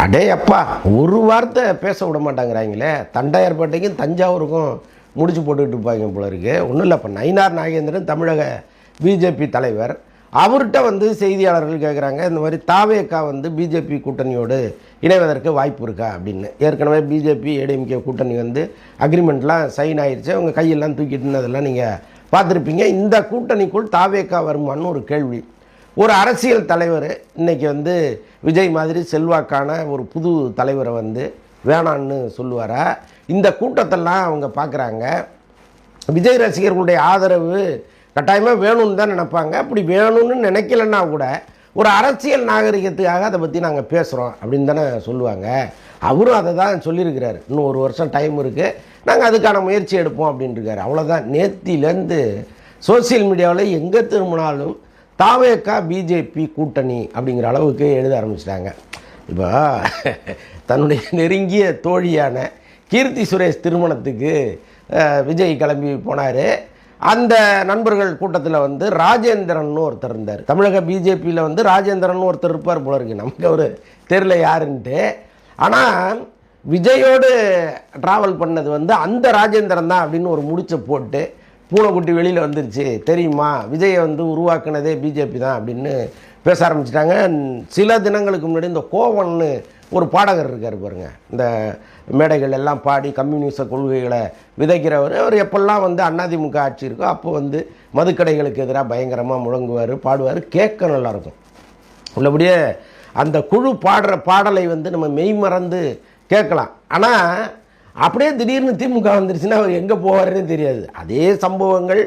அடே அப்பா ஒரு வார்த்தை பேச விட மாட்டாங்கிறாங்களே. தண்டையார்பேட்டைக்கும் தஞ்சாவூருக்கும் முடிச்சு போட்டுக்கிட்டு இருப்பாங்க போல இருக்கு. ஒன்றும் இல்லை இப்போ நயினார் நாகேந்திரன் தமிழக பிஜேபி தலைவர். அவர்கிட்ட வந்து செய்தியாளர்கள் கேட்குறாங்க இந்த மாதிரி தாவேக்கா வந்து பிஜேபி கூட்டணியோடு இணைவதற்கு வாய்ப்பு இருக்கா அப்படின்னு. ஏற்கனவே பிஜேபி ஏடிஎம்கே கூட்டணி வந்து அக்ரிமெண்ட்லாம் சைன் ஆயிடுச்சு அவங்க கையெல்லாம் தூக்கிட்டு இருந்ததெல்லாம் நீங்கள் பார்த்துருப்பீங்க. இந்த கூட்டணிக்குள் தாவேக்கா வருமான்னு ஒரு கேள்வி. ஒரு அரசியல் தலைவர் இன்றைக்கி வந்து விஜய் மாதிரி செல்வாக்கான ஒரு புது தலைவரை வந்து வேணான்னு சொல்லுவாரா? இந்த கூட்டத்தெல்லாம் அவங்க பார்க்குறாங்க. விஜய் ரசிகர்களுடைய ஆதரவு கட்டாயமாக வேணும்னு தான் நினப்பாங்க. அப்படி வேணும்னு நினைக்கலன்னா கூட ஒரு அரசியல் நாகரிகத்துக்காக அதை பற்றி நாங்கள் பேசுகிறோம் அப்படின்னு தானே சொல்லுவாங்க. அவரும் அதை தான் சொல்லியிருக்கிறாரு. இன்னும் ஒரு வருஷம் டைம் இருக்குது நாங்கள் அதுக்கான முயற்சி எடுப்போம் அப்படின்ட்டுருக்காரு அவ்வளோதான் நேத்திலேருந்து சோசியல் மீடியாவில் எங்கே திரும்பினாலும் தாவேக்கா பிஜேபி கூட்டணி அப்படிங்கிற அளவுக்கு எழுத ஆரம்பிச்சிட்டாங்க. இப்போ தன்னுடைய நெருங்கிய தோழியான கீர்த்தி சுரேஷ் திருமணத்துக்கு விஜய் கிளம்பி போனார். அந்த நண்பர்கள் கூட்டத்தில் வந்து ராஜேந்திரன் ஒருத்தர் இருந்தார். தமிழக பிஜேபியில் வந்து ராஜேந்திரன் ஒருத்தர் இருப்பார் போல இருக்கு. நமக்கு அவர் தெரில யாருன்ட்டு. ஆனால் விஜயோடு ட்ராவல் பண்ணது வந்து அந்த ராஜேந்திரன் தான் அப்படின்னு ஒரு முடிச்சை போட்டு பூனைக்குட்டி வெளியில் வந்துருச்சு. தெரியுமா? விஜயை வந்து உருவாக்குனதே பிஜேபி தான் அப்படின்னு பேச ஆரம்பிச்சிட்டாங்க. சில தினங்களுக்கு முன்னாடி இந்த கோவன்னு ஒரு பாடகர் இருக்கார் பாருங்கள் இந்த மேடைகள் எல்லாம் பாடி கம்யூனிச கொள்கைகளை விதைக்கிறவர். அவர் எப்பெல்லாம் வந்து அதிமுக ஆட்சி இருக்கோ அப்போ வந்து மதுக்கடைகளுக்கு எதிராக பயங்கரமாக முழங்குவார் பாடுவார் கேட்க நல்லாயிருக்கும் உள்ளபடியே அந்த குழு பாடுற பாடலை வந்து நம்ம மெய் மறந்து கேட்கலாம். ஆனால் அப்படியே திடீர்னு திமுக வந்துருச்சுன்னா அவர் எங்கே போவாருன்னு தெரியாது. அதே சம்பவங்கள்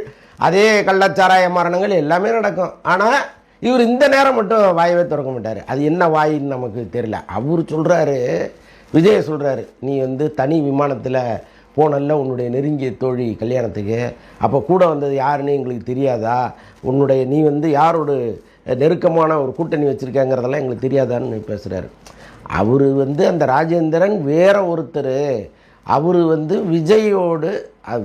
அதே கள்ளச்சாராய மரணங்கள் எல்லாமே நடக்கும். ஆனால் இவர் இந்த நேரம் மட்டும் வாயவே திறக்க மாட்டார். அது என்ன வாயின்னு நமக்கு தெரியல. அவர் சொல்கிறாரு விஜய சொல்கிறாரு நீ வந்து தனி விமானத்தில் போனல்ல உன்னுடைய நெருங்கிய தோழி கல்யாணத்துக்கு. அப்போ கூட வந்தது யாருன்னு எங்களுக்கு தெரியாதா? உன்னுடைய நீ வந்து யாரோட நெருக்கமான ஒரு கூட்டணி வச்சுருக்கேங்கிறதெல்லாம் எங்களுக்கு தெரியாதான்னு பேசுகிறாரு அவர் வந்து அந்த ராஜேந்திரன் வேற ஒருத்தர். அவர் வந்து விஜயோடு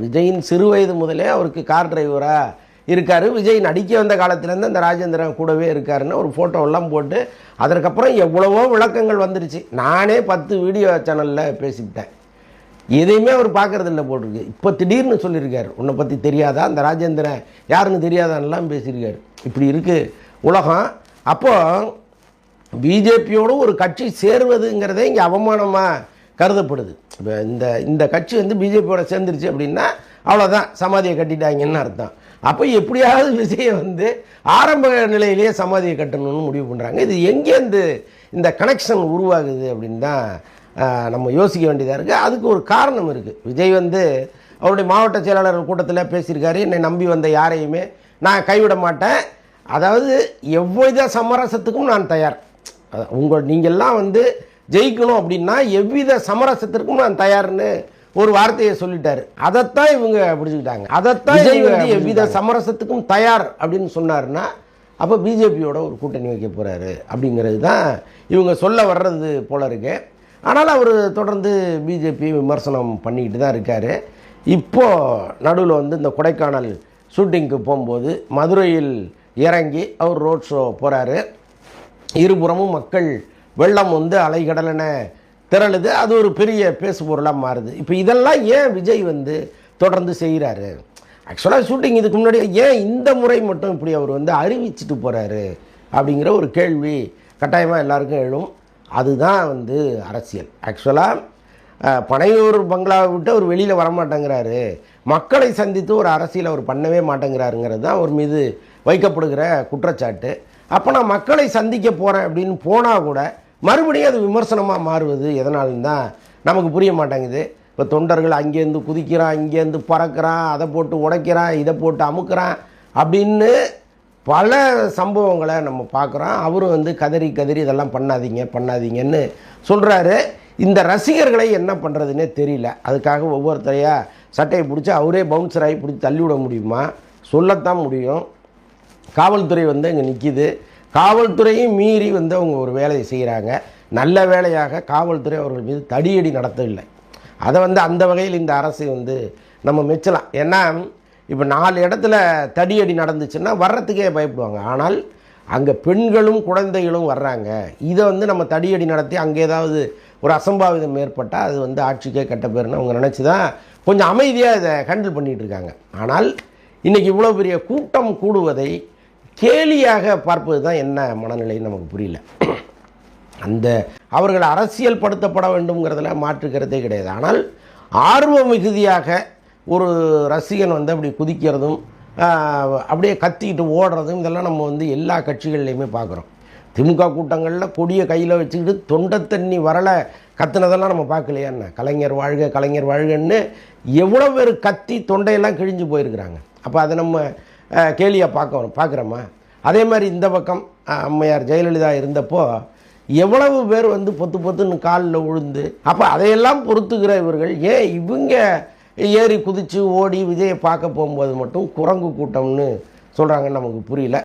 விஜயின் சிறு வயது முதலே அவருக்கு கார் டிரைவராக இருக்கார். விஜய் நடிக்க வந்த காலத்துலேருந்து அந்த ராஜேந்திரன் கூடவே இருக்காருன்னு ஒரு ஃபோட்டோவெல்லாம் போட்டு அதற்கப்புறம் எவ்வளவோ விளக்கங்கள் வந்துருச்சு. நானே பத்து வீடியோ சேனலில் பேசிவிட்டேன். எதையுமே அவர் பார்க்குறது இல்லை போட்டிருக்கு. இப்போ திடீர்னு சொல்லியிருக்காரு. உன்னை பற்றி தெரியாதா? அந்த ராஜேந்திரன் யாருன்னு தெரியாதான்லாம் பேசியிருக்காரு. இப்படி இருக்குது உலகம். அப்போது பிஜேபியோடு ஒரு கட்சி சேருவதுங்கிறதே இங்கே அவமானமாக கருதப்படுது. இப்போ இந்த இந்த கட்சி வந்து பிஜேபியோட சேர்ந்துருச்சு அப்படின்னா அவ்வளோதான் சமாதியை கட்டிட்டாங்கன்னு அர்த்தம். அப்போ எப்படியாவது விஜயை வந்து ஆரம்ப நிலையிலேயே சமாதியை கட்டணும்னு முடிவு பண்ணுறாங்க இது எங்கேருந்து இந்த கனெக்ஷன் உருவாகுது அப்படின்னு தான் நம்ம யோசிக்க வேண்டியதாக இருக்குது அதுக்கு ஒரு காரணம் இருக்குது விஜய் வந்து அவருடைய மாவட்ட செயலாளர் கூட்டத்தில் பேசியிருக்காரு. என்னை நம்பி வந்த யாரையுமே நான் கைவிட மாட்டேன். அதாவது எவ்வித சமரசத்துக்கும் நான் தயார். அதான் உங்கள் நீங்கள்லாம் வந்து ஜெயிக்கணும் அப்படின்னா எவ்வித சமரசத்திற்கும் நான் தயார்னு ஒரு வார்த்தையை சொல்லிட்டாரு. அதைத்தான் இவங்க பிடிச்சிக்கிட்டாங்க அதைத்தான் வந்து எவ்வித சமரசத்துக்கும் தயார் அப்படின்னு சொன்னாருன்னா அப்போ பிஜேபியோட ஒரு கூட்டணி வைக்க போகிறாரு அப்படிங்கிறது தான் இவங்க சொல்ல வர்றது போல இருக்கு. ஆனால் அவர் தொடர்ந்து பிஜேபி விமர்சனம் பண்ணிக்கிட்டு தான் இருக்கார். இப்போது நடுவில் வந்து இந்த கொடைக்கானல் ஷூட்டிங்க்கு போகும்போது மதுரையில் இறங்கி அவர் ரோட் ஷோ போகிறாரு இருபுறமும் மக்கள் வெள்ளம் வந்து அலைகடலென திரளுது. அது ஒரு பெரிய பேசுபொருளாக மாறுது. இப்போ இதெல்லாம் ஏன் விஜய் வந்து தொடர்ந்து செய்கிறாரு? ஆக்சுவலாக ஷூட்டிங் இதுக்கு முன்னாடி ஏன் இந்த முறை மட்டும் இப்படி அவர் வந்து அறிவிச்சிட்டு போகிறாரு அப்படிங்கிற ஒரு கேள்வி கட்டாயமாக எல்லாருக்கும் எழும். அதுதான் வந்து அரசியல். ஆக்சுவலாக பனையூர் பங்களாவை விட்டு அவர் வெளியில் வரமாட்டேங்கிறாரு. மக்களை சந்தித்து ஒரு அரசியல் அவர் பண்ணவே மாட்டேங்கிறாருங்கிறது தான் அவர் மீது வைக்கப்படுகிற குற்றச்சாட்டு. அப்போ நான் மக்களை சந்திக்க போகிறேன் அப்படின்னு போனால் கூட மறுபடியும் அது விமர்சனமாக மாறுவது எதனாலும் தான் நமக்கு புரிய மாட்டேங்குது. இப்போ தொண்டர்கள் அங்கேருந்து குதிக்கிறான் இங்கேருந்து பறக்கிறான் அதை போட்டு உடைக்கிறான் இதை போட்டு அமுக்கிறான் அப்படின்னு பல சம்பவங்களை நம்ம பார்க்குறோம். அவரும் வந்து கதறி கதறி இதெல்லாம் பண்ணாதீங்க பண்ணாதீங்கன்னு சொல்கிறாரு இந்த ரசிகர்களை என்ன பண்ணுறதுன்னே தெரியல. அதுக்காக ஒவ்வொருத்தரையாக சட்டையை பிடிச்சி அவரே பவுன்சர் ஆகி பிடிச்சி தள்ளி விட முடியுமா? சொல்லத்தான் முடியும். காவல்துறை வந்து அங்கே நிற்கிது காவல்துறையும் மீறி வந்து அவங்க ஒரு வேலையை செய்கிறாங்க நல்ல வேலையாக காவல்துறை அவர்கள் மீது தடியடி நடத்தவில்லை. அதை வந்து அந்த வகையில் இந்த அரசு வந்து நம்ம மெச்சலாம். ஏன்னா இப்போ நாலு இடத்துல தடியடி நடந்துச்சுன்னா வர்றதுக்கே பயப்படுவாங்க. ஆனால் அங்கே பெண்களும் குழந்தைகளும் வர்றாங்க. இதை வந்து நம்ம தடியடி நடத்தி அங்கே ஏதாவது ஒரு அசம்பாவிதம் ஏற்பட்டால் அது வந்து ஆட்சிக்கே கெட்ட பேருன்னு அவங்க நினச்சி தான் கொஞ்சம் அமைதியாக இதை ஹேண்டில் பண்ணிகிட்டு இருக்காங்க. ஆனால் இன்றைக்கி இவ்வளோ பெரிய கூட்டம் கூடுவதை கேலியாக பார்ப்பது தான் என்ன மனநிலைன்னு நமக்கு புரியல. அந்த அவர்கள் அரசியல் படுத்தப்பட வேண்டும்ங்கிறதுல மாற்றுக்கிறதே கிடையாது. ஆனால் ஆர்வ மிகுதியாக ஒரு ரசிகன் வந்து அப்படி குதிக்கிறதும் அப்படியே கத்திக்கிட்டு ஓடுறதும் இதெல்லாம் நம்ம வந்து எல்லா கட்சிகள்லையுமே பார்க்குறோம். திமுக கூட்டங்களில் கொடியை கையில் வச்சுக்கிட்டு தொண்டை தண்ணி வரலை கத்துனதெல்லாம் நம்ம பார்க்கலையா என்ன? கலைஞர் வாழ்க கலைஞர் வாழ்கன்னு எவ்வளோ பேர் கத்தி தொண்டையெல்லாம் கிழிஞ்சு போயிருக்கிறாங்க. அப்போ அதை நம்ம கேலியாக பார்க்க பார்க்குறோமா? அதே மாதிரி இந்த பக்கம் அம்மையார் ஜெயலலிதா இருந்தப்போ எவ்வளவு பேர் வந்து பொத்து பொத்துன்னு காலில் விழுந்து அப்போ அதையெல்லாம் பொறுத்துக்கிற இவர்கள் ஏன் இவங்க ஏறி குதித்து ஓடி விஜயை பார்க்க போகும்போது மட்டும் குரங்கு கூட்டம்னு சொல்கிறாங்கன்னு நமக்கு புரியல.